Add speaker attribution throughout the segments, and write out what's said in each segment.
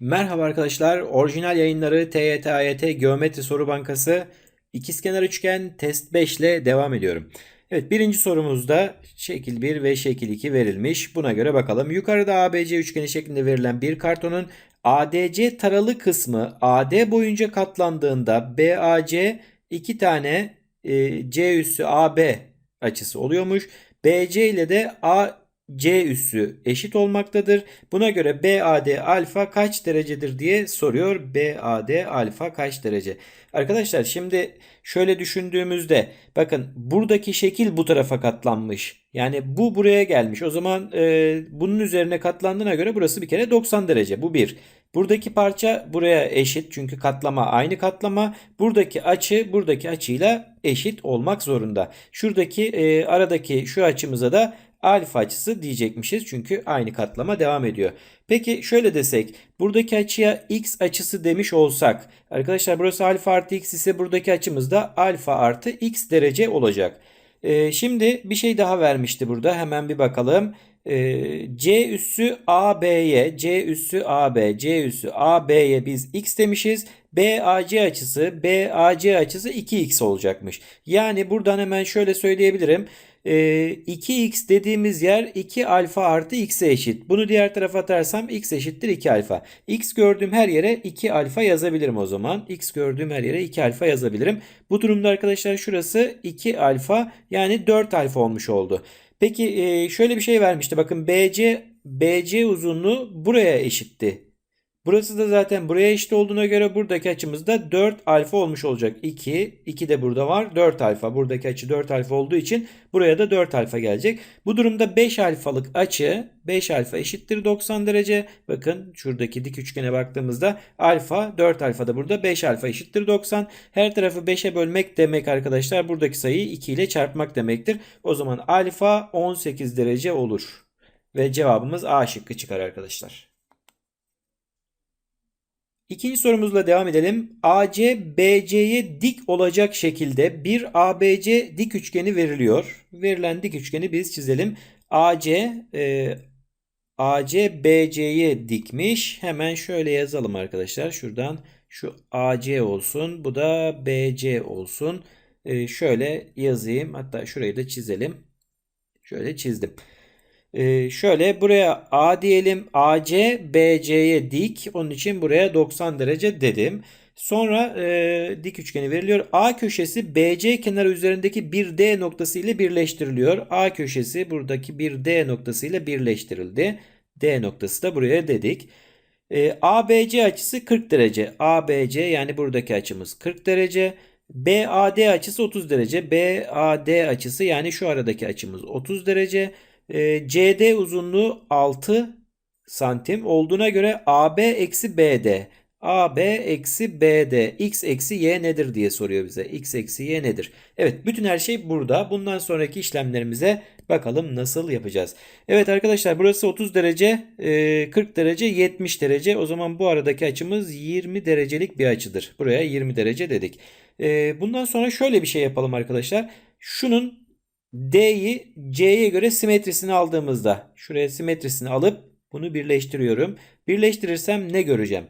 Speaker 1: Merhaba arkadaşlar. Orijinal yayınları TYT AYT Geometri Soru Bankası İkizkenar Üçgen Test 5 ile devam ediyorum. Evet birinci sorumuzda şekil 1 ve şekil 2 verilmiş. Buna göre bakalım. Yukarıda ABC üçgeni şeklinde verilen bir kartonun ADC taralı kısmı AD boyunca katlandığında BAC iki tane e, C üssü AB açısı oluyormuş. BC ile de AC üssü eşit olmaktadır. Buna göre BAD alfa kaç derecedir diye soruyor. BAD alfa kaç derece? Arkadaşlar şimdi şöyle düşündüğümüzde bakın buradaki şekil bu tarafa katlanmış. Yani bu buraya gelmiş. O zaman e, bunun üzerine katlandığına göre burası bir kere 90 derece. Bu bir. Buradaki parça buraya eşit çünkü katlama aynı katlama. Buradaki açı buradaki açıyla eşit olmak zorunda. Şuradaki e, aradaki şu açımıza da alfa açısı diyecekmişiz çünkü aynı katlama devam ediyor. Peki şöyle desek buradaki açıya x açısı demiş olsak arkadaşlar burası alfa artı x ise buradaki açımız da alfa artı x derece olacak. Ee, şimdi bir şey daha vermişti burada hemen bir bakalım. Ee, C üssü AB'ye C üssü AB C üssü AB'ye biz x demişiz. BAC açısı BAC açısı 2x olacakmış. Yani buradan hemen şöyle söyleyebilirim. 2x ee, dediğimiz yer 2 alfa artı x'e eşit. Bunu diğer tarafa atarsam x eşittir 2 alfa. x gördüğüm her yere 2 alfa yazabilirim o zaman. x gördüğüm her yere 2 alfa yazabilirim. Bu durumda arkadaşlar şurası 2 alfa yani 4 alfa olmuş oldu. Peki e, şöyle bir şey vermişti. Bakın BC BC uzunluğu buraya eşitti. Burası da zaten buraya eşit olduğuna göre buradaki açımız da 4 alfa olmuş olacak. 2, 2 de burada var. 4 alfa. Buradaki açı 4 alfa olduğu için buraya da 4 alfa gelecek. Bu durumda 5 alfalık açı 5 alfa eşittir 90 derece. Bakın şuradaki dik üçgene baktığımızda alfa 4 alfa da burada 5 alfa eşittir 90. Her tarafı 5'e bölmek demek arkadaşlar buradaki sayıyı 2 ile çarpmak demektir. O zaman alfa 18 derece olur. Ve cevabımız A şıkkı çıkar arkadaşlar. İkinci sorumuzla devam edelim. AC BC'ye dik olacak şekilde bir ABC dik üçgeni veriliyor. Verilen dik üçgeni biz çizelim. AC e, AC BC'ye dikmiş. Hemen şöyle yazalım arkadaşlar. Şuradan şu AC olsun. Bu da BC olsun. E, şöyle yazayım. Hatta şurayı da çizelim. Şöyle çizdim. Ee, şöyle buraya A diyelim. AC BC'ye dik. Onun için buraya 90 derece dedim. Sonra e, dik üçgeni veriliyor. A köşesi BC kenarı üzerindeki bir D noktası ile birleştiriliyor. A köşesi buradaki bir D noktası ile birleştirildi. D noktası da buraya dedik. E, ABC açısı 40 derece. ABC yani buradaki açımız 40 derece. BAD açısı 30 derece. BAD açısı yani şu aradaki açımız 30 derece. E, CD uzunluğu 6 santim olduğuna göre AB eksi BD. AB eksi BD. X eksi Y nedir diye soruyor bize. X eksi Y nedir? Evet bütün her şey burada. Bundan sonraki işlemlerimize bakalım nasıl yapacağız. Evet arkadaşlar burası 30 derece, 40 derece, 70 derece. O zaman bu aradaki açımız 20 derecelik bir açıdır. Buraya 20 derece dedik. Bundan sonra şöyle bir şey yapalım arkadaşlar. Şunun D'yi C'ye göre simetrisini aldığımızda şuraya simetrisini alıp bunu birleştiriyorum. Birleştirirsem ne göreceğim?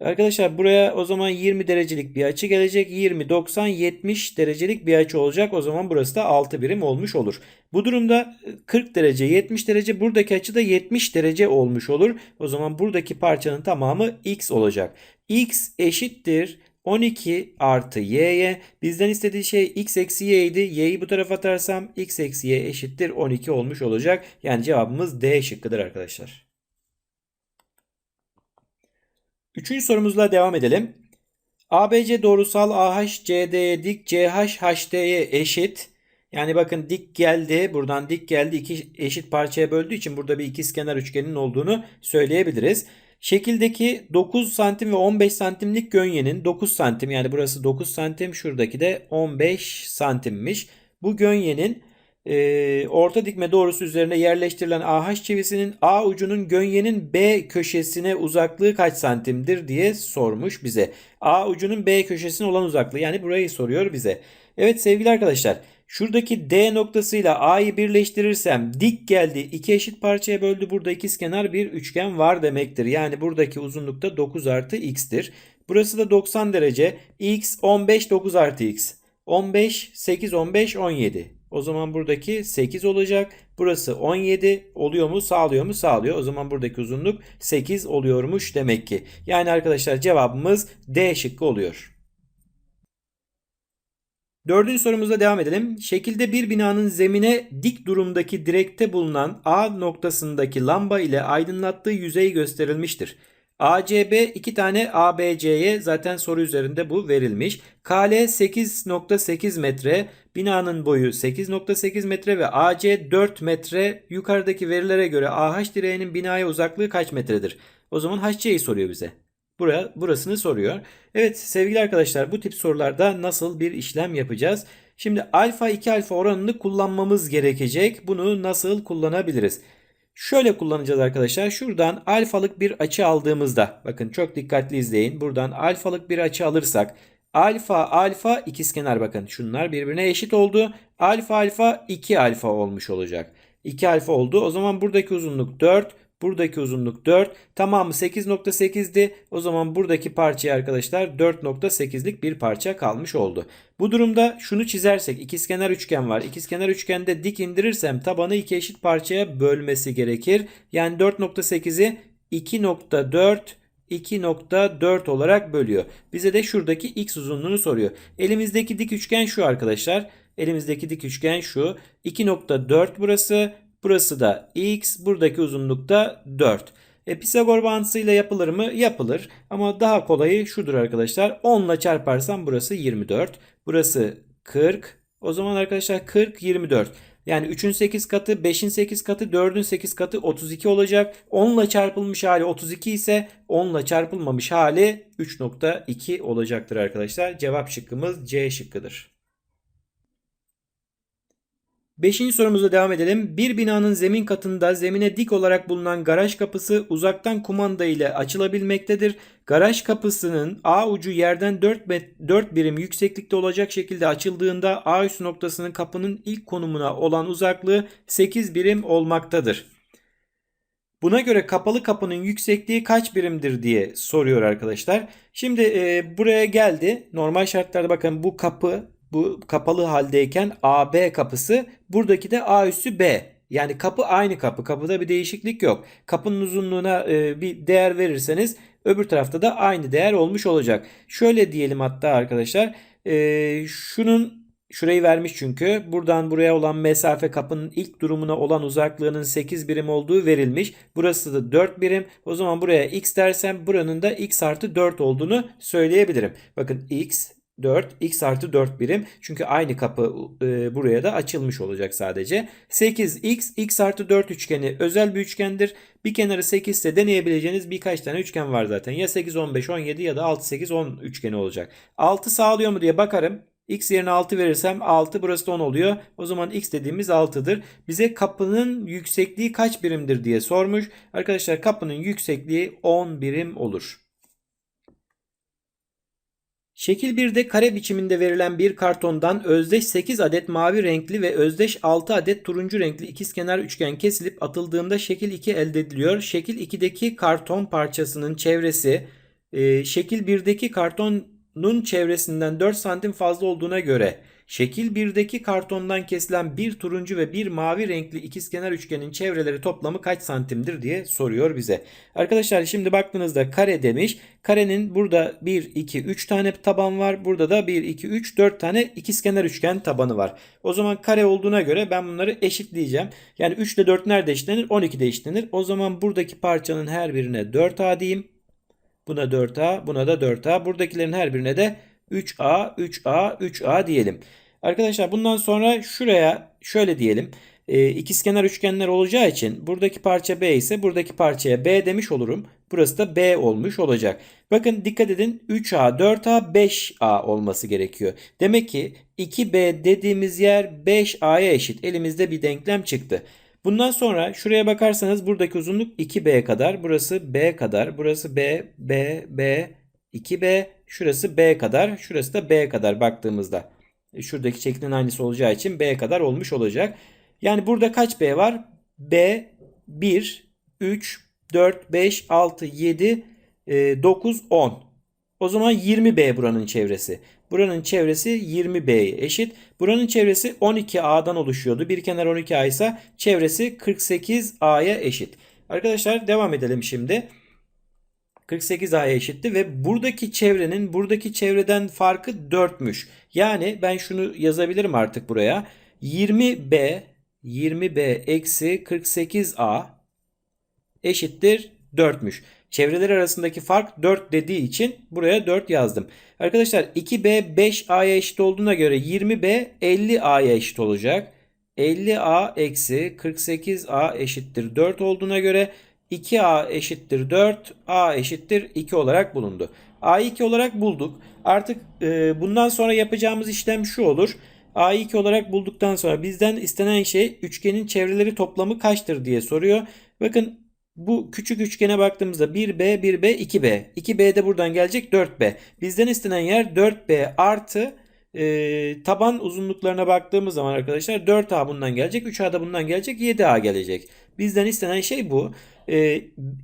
Speaker 1: Arkadaşlar buraya o zaman 20 derecelik bir açı gelecek. 20, 90, 70 derecelik bir açı olacak. O zaman burası da 6 birim olmuş olur. Bu durumda 40 derece, 70 derece buradaki açı da 70 derece olmuş olur. O zaman buradaki parçanın tamamı x olacak. x eşittir 12 artı y'ye bizden istediği şey x eksi y idi. Y'yi bu tarafa atarsam x eksi y eşittir 12 olmuş olacak. Yani cevabımız D şıkkıdır arkadaşlar. Üçüncü sorumuzla devam edelim. ABC doğrusal AH CD'ye dik CH HD'ye eşit. Yani bakın dik geldi. Buradan dik geldi. iki eşit parçaya böldüğü için burada bir ikizkenar üçgenin olduğunu söyleyebiliriz. Şekildeki 9 santim ve 15 santimlik gönyenin 9 santim yani burası 9 santim şuradaki de 15 santimmiş. Bu gönyenin e, orta dikme doğrusu üzerine yerleştirilen AH çivisinin A ucunun gönyenin B köşesine uzaklığı kaç santimdir diye sormuş bize. A ucunun B köşesine olan uzaklığı yani burayı soruyor bize. Evet sevgili arkadaşlar Şuradaki D noktasıyla A'yı birleştirirsem dik geldi. iki eşit parçaya böldü. Burada ikizkenar bir üçgen var demektir. Yani buradaki uzunluk da 9 artı x'tir. Burası da 90 derece. x 15 9 artı x. 15 8 15 17. O zaman buradaki 8 olacak. Burası 17 oluyor mu? Sağlıyor mu? Sağlıyor. O zaman buradaki uzunluk 8 oluyormuş demek ki. Yani arkadaşlar cevabımız D şıkkı oluyor. Dördüncü sorumuzla devam edelim. Şekilde bir binanın zemine dik durumdaki direkte bulunan A noktasındaki lamba ile aydınlattığı yüzey gösterilmiştir. ACB iki tane ABC'ye zaten soru üzerinde bu verilmiş. KL 8.8 metre, binanın boyu 8.8 metre ve AC 4 metre. Yukarıdaki verilere göre AH direğinin binaya uzaklığı kaç metredir? O zaman HC'yi soruyor bize. Buraya, burasını soruyor. Evet sevgili arkadaşlar bu tip sorularda nasıl bir işlem yapacağız? Şimdi alfa 2 alfa oranını kullanmamız gerekecek. Bunu nasıl kullanabiliriz? Şöyle kullanacağız arkadaşlar. Şuradan alfalık bir açı aldığımızda bakın çok dikkatli izleyin. Buradan alfalık bir açı alırsak alfa alfa ikizkenar bakın şunlar birbirine eşit oldu. Alfa alfa 2 alfa olmuş olacak. 2 alfa oldu. O zaman buradaki uzunluk 4. Buradaki uzunluk 4. Tamamı 8.8'di. O zaman buradaki parçaya arkadaşlar 4.8'lik bir parça kalmış oldu. Bu durumda şunu çizersek ikizkenar üçgen var. İkizkenar üçgende dik indirirsem tabanı iki eşit parçaya bölmesi gerekir. Yani 4.8'i 2.4 2.4 olarak bölüyor. Bize de şuradaki x uzunluğunu soruyor. Elimizdeki dik üçgen şu arkadaşlar. Elimizdeki dik üçgen şu. 2.4 burası. Burası da x. Buradaki uzunluk da 4. E, Pisagor bağıntısıyla yapılır mı? Yapılır. Ama daha kolayı şudur arkadaşlar. 10 ile çarparsam burası 24. Burası 40. O zaman arkadaşlar 40 24. Yani 3'ün 8 katı, 5'in 8 katı, 4'ün 8 katı 32 olacak. 10 ile çarpılmış hali 32 ise 10 ile çarpılmamış hali 3.2 olacaktır arkadaşlar. Cevap şıkkımız C şıkkıdır. Beşinci sorumuza devam edelim. Bir binanın zemin katında zemine dik olarak bulunan garaj kapısı uzaktan kumanda ile açılabilmektedir. Garaj kapısının A ucu yerden 4, 4 birim yükseklikte olacak şekilde açıldığında A üst noktasının kapının ilk konumuna olan uzaklığı 8 birim olmaktadır. Buna göre kapalı kapının yüksekliği kaç birimdir diye soruyor arkadaşlar. Şimdi e, buraya geldi. Normal şartlarda bakın bu kapı bu kapalı haldeyken AB kapısı buradaki de A üssü B. Yani kapı aynı kapı. Kapıda bir değişiklik yok. Kapının uzunluğuna e, bir değer verirseniz öbür tarafta da aynı değer olmuş olacak. Şöyle diyelim hatta arkadaşlar. E, şunun Şurayı vermiş çünkü. Buradan buraya olan mesafe kapının ilk durumuna olan uzaklığının 8 birim olduğu verilmiş. Burası da 4 birim. O zaman buraya x dersem buranın da x artı 4 olduğunu söyleyebilirim. Bakın x 4 x artı 4 birim. Çünkü aynı kapı e, buraya da açılmış olacak sadece. 8x x artı 4 üçgeni özel bir üçgendir. Bir kenarı 8 ise deneyebileceğiniz birkaç tane üçgen var zaten. Ya 8 15 17 ya da 6 8 10 üçgeni olacak. 6 sağlıyor mu diye bakarım. X yerine 6 verirsem 6 burası da 10 oluyor. O zaman X dediğimiz 6'dır. Bize kapının yüksekliği kaç birimdir diye sormuş. Arkadaşlar kapının yüksekliği 10 birim olur. Şekil 1'de kare biçiminde verilen bir kartondan özdeş 8 adet mavi renkli ve özdeş 6 adet turuncu renkli ikizkenar üçgen kesilip atıldığında şekil 2 elde ediliyor. Şekil 2'deki karton parçasının çevresi e, şekil 1'deki kartonun çevresinden 4 santim fazla olduğuna göre Şekil 1'deki kartondan kesilen bir turuncu ve bir mavi renkli ikizkenar üçgenin çevreleri toplamı kaç santimdir diye soruyor bize. Arkadaşlar şimdi baktığınızda kare demiş. Karenin burada 1, 2, 3 tane taban var. Burada da 1, 2, 3, 4 tane ikizkenar üçgen tabanı var. O zaman kare olduğuna göre ben bunları eşitleyeceğim. Yani 3 ile 4 nerede eşitlenir? 12 de eşitlenir. O zaman buradaki parçanın her birine 4A diyeyim. Buna 4A, buna da 4A. Buradakilerin her birine de 3A, 3A, 3A diyelim. Arkadaşlar bundan sonra şuraya şöyle diyelim. E, ikizkenar üçgenler olacağı için buradaki parça B ise buradaki parçaya B demiş olurum. Burası da B olmuş olacak. Bakın dikkat edin 3A, 4A, 5A olması gerekiyor. Demek ki 2B dediğimiz yer 5A'ya eşit. Elimizde bir denklem çıktı. Bundan sonra şuraya bakarsanız buradaki uzunluk 2B kadar. Burası B kadar. Burası B, B, B, 2B. Şurası B kadar. Şurası da B kadar baktığımızda. E, Şuradaki şeklin aynısı olacağı için B kadar olmuş olacak. Yani burada kaç B var? B 1, 3, 4, 5, 6, 7, 9, 10. O zaman 20B buranın çevresi. Buranın çevresi 20B'ye eşit. Buranın çevresi 12A'dan oluşuyordu. Bir kenar 12A ise çevresi 48A'ya eşit. Arkadaşlar devam edelim şimdi. 48A'ya eşitti ve buradaki çevrenin buradaki çevreden farkı 4'müş. Yani ben şunu yazabilirim artık buraya. 20B 20B eksi 48A eşittir 4'müş. Çevreler arasındaki fark 4 dediği için buraya 4 yazdım. Arkadaşlar 2B 5A'ya eşit olduğuna göre 20B 50A'ya eşit olacak. 50A eksi 48A eşittir 4 olduğuna göre 2A eşittir 4, A eşittir 2 olarak bulundu. A'yı 2 olarak bulduk. Artık e, bundan sonra yapacağımız işlem şu olur. A'yı 2 olarak bulduktan sonra bizden istenen şey üçgenin çevreleri toplamı kaçtır diye soruyor. Bakın bu küçük üçgene baktığımızda 1B, 1B, 2B. 2B de buradan gelecek 4B. Bizden istenen yer 4B artı e, taban uzunluklarına baktığımız zaman arkadaşlar 4A bundan gelecek. 3A da bundan gelecek. 7A gelecek. Bizden istenen şey bu. E,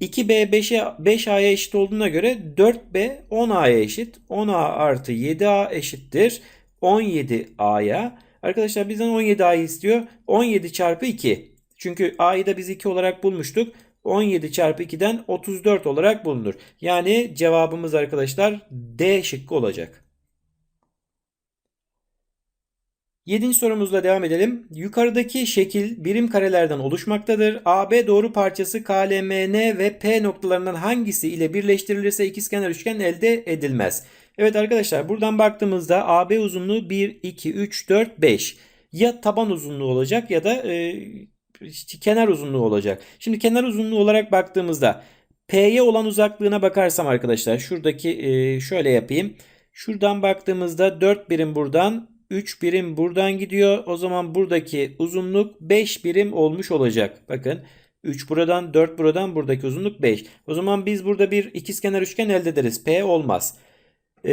Speaker 1: 2B 5'e 5A'ya eşit olduğuna göre 4B 10A'ya eşit. 10A artı 7A eşittir. 17A'ya. Arkadaşlar bizden 17A'yı istiyor. 17 çarpı 2. Çünkü A'yı da biz 2 olarak bulmuştuk. 17 çarpı 2'den 34 olarak bulunur. Yani cevabımız arkadaşlar D şıkkı olacak. Yedinci sorumuzla devam edelim. Yukarıdaki şekil birim karelerden oluşmaktadır. AB doğru parçası KLMN ve P noktalarından hangisi ile birleştirilirse ikizkenar üçgen elde edilmez. Evet arkadaşlar buradan baktığımızda AB uzunluğu 1, 2, 3, 4, 5. Ya taban uzunluğu olacak ya da e, işte kenar uzunluğu olacak. Şimdi kenar uzunluğu olarak baktığımızda P'ye olan uzaklığına bakarsam arkadaşlar şuradaki e, şöyle yapayım. Şuradan baktığımızda 4 birim buradan 3 birim buradan gidiyor. O zaman buradaki uzunluk 5 birim olmuş olacak. Bakın 3 buradan 4 buradan buradaki uzunluk 5. O zaman biz burada bir ikizkenar üçgen elde ederiz. P olmaz. E,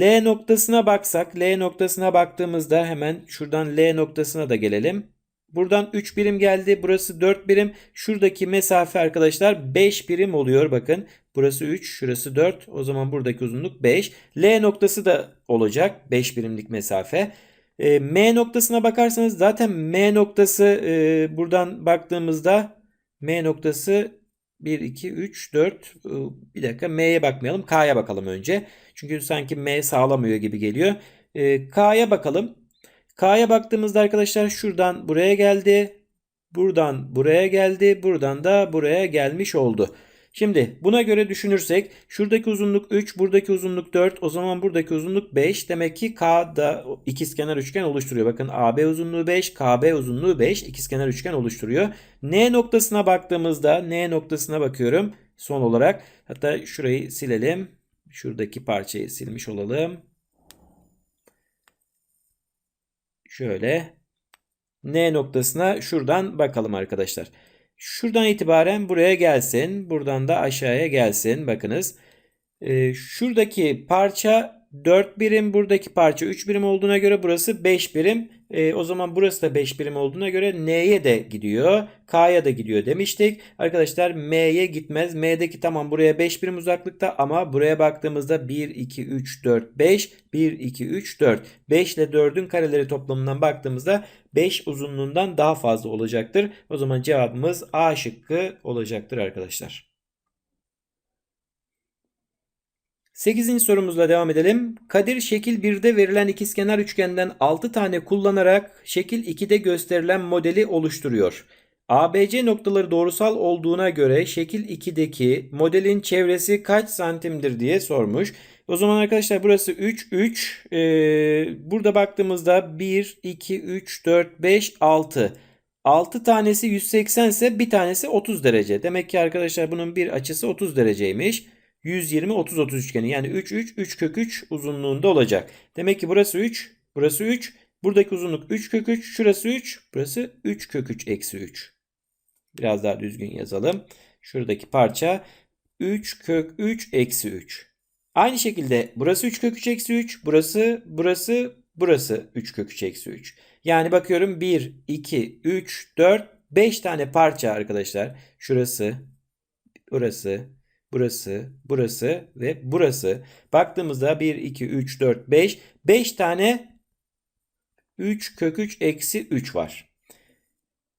Speaker 1: L noktasına baksak L noktasına baktığımızda hemen şuradan L noktasına da gelelim. Buradan 3 birim geldi. Burası 4 birim. Şuradaki mesafe arkadaşlar 5 birim oluyor. Bakın burası 3, şurası 4. O zaman buradaki uzunluk 5. L noktası da olacak. 5 birimlik mesafe. E, M noktasına bakarsanız zaten M noktası e, buradan baktığımızda M noktası 1, 2, 3, 4. Bir dakika M'ye bakmayalım. K'ya bakalım önce. Çünkü sanki M sağlamıyor gibi geliyor. E, K'ya bakalım. K'ya baktığımızda arkadaşlar şuradan buraya geldi. Buradan buraya geldi. Buradan da buraya gelmiş oldu. Şimdi buna göre düşünürsek şuradaki uzunluk 3, buradaki uzunluk 4, o zaman buradaki uzunluk 5. Demek ki K'da ikizkenar üçgen oluşturuyor. Bakın AB uzunluğu 5, KB uzunluğu 5 ikizkenar üçgen oluşturuyor. N noktasına baktığımızda N noktasına bakıyorum son olarak. Hatta şurayı silelim. Şuradaki parçayı silmiş olalım. Şöyle N noktasına şuradan bakalım arkadaşlar. Şuradan itibaren buraya gelsin. Buradan da aşağıya gelsin. Bakınız. Ee, şuradaki parça 4 birim. Buradaki parça 3 birim olduğuna göre burası 5 birim. Ee, o zaman burası da 5 birim olduğuna göre N'ye de gidiyor. K'ya da gidiyor demiştik. Arkadaşlar M'ye gitmez. M'deki tamam buraya 5 birim uzaklıkta ama buraya baktığımızda 1, 2, 3, 4, 5. 1, 2, 3, 4. 5 ile 4'ün kareleri toplamından baktığımızda 5 uzunluğundan daha fazla olacaktır. O zaman cevabımız A şıkkı olacaktır arkadaşlar. 8. sorumuzla devam edelim. Kadir şekil 1'de verilen ikizkenar üçgenden 6 tane kullanarak şekil 2'de gösterilen modeli oluşturuyor. ABC noktaları doğrusal olduğuna göre şekil 2'deki modelin çevresi kaç santimdir diye sormuş. O zaman arkadaşlar burası 3, 3. Ee, burada baktığımızda 1, 2, 3, 4, 5, 6. 6 tanesi 180 ise bir tanesi 30 derece. Demek ki arkadaşlar bunun bir açısı 30 dereceymiş. 120 30 30 üçgeni yani 3 3 3 kök 3 uzunluğunda olacak. Demek ki burası 3, burası 3, buradaki uzunluk 3 kök 3, şurası 3, burası 3 kök 3 eksi 3. Biraz daha düzgün yazalım. Şuradaki parça 3 kök 3 eksi 3. Aynı şekilde burası 3 kök 3 eksi 3, burası, burası Burası 3 kök 3 eksi 3. Yani bakıyorum 1, 2, 3, 4, 5 tane parça arkadaşlar. Şurası, burası, burası, burası ve burası. Baktığımızda 1, 2, 3, 4, 5. 5 tane 3 kök 3 eksi 3 var.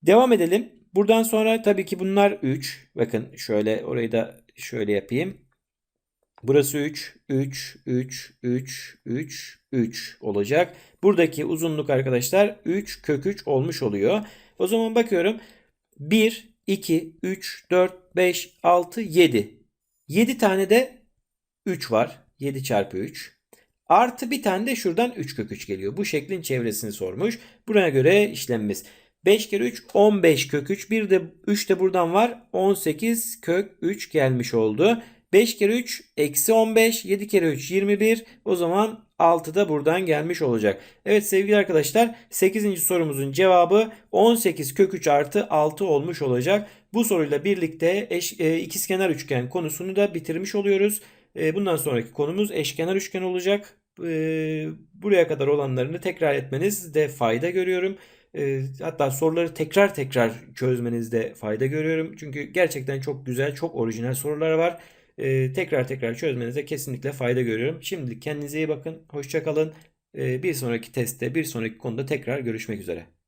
Speaker 1: Devam edelim. Buradan sonra tabii ki bunlar 3. Bakın şöyle orayı da şöyle yapayım. Burası 3, 3, 3, 3, 3, 3 olacak. Buradaki uzunluk arkadaşlar 3 kök 3 olmuş oluyor. O zaman bakıyorum 1, 2, 3, 4, 5, 6, 7. 7 tane de 3 var. 7 çarpı 3. Artı bir tane de şuradan 3 kök 3 geliyor. Bu şeklin çevresini sormuş. Buna göre işlemimiz. 5 kere 3 15 kök 3. Bir de 3 de buradan var. 18 kök 3 gelmiş oldu. 5 kere 3 eksi 15. 7 kere 3 21. O zaman 6 da buradan gelmiş olacak. Evet sevgili arkadaşlar 8. sorumuzun cevabı 18 kök 3 artı 6 olmuş olacak. Bu soruyla birlikte eş, e, ikizkenar üçgen konusunu da bitirmiş oluyoruz. E, bundan sonraki konumuz eşkenar üçgen olacak. E, buraya kadar olanlarını tekrar etmenizde fayda görüyorum. E, hatta soruları tekrar tekrar çözmenizde fayda görüyorum. Çünkü gerçekten çok güzel, çok orijinal sorular var. E, tekrar tekrar çözmenize kesinlikle fayda görüyorum. Şimdilik kendinize iyi bakın. Hoşça kalın. E, bir sonraki testte, bir sonraki konuda tekrar görüşmek üzere.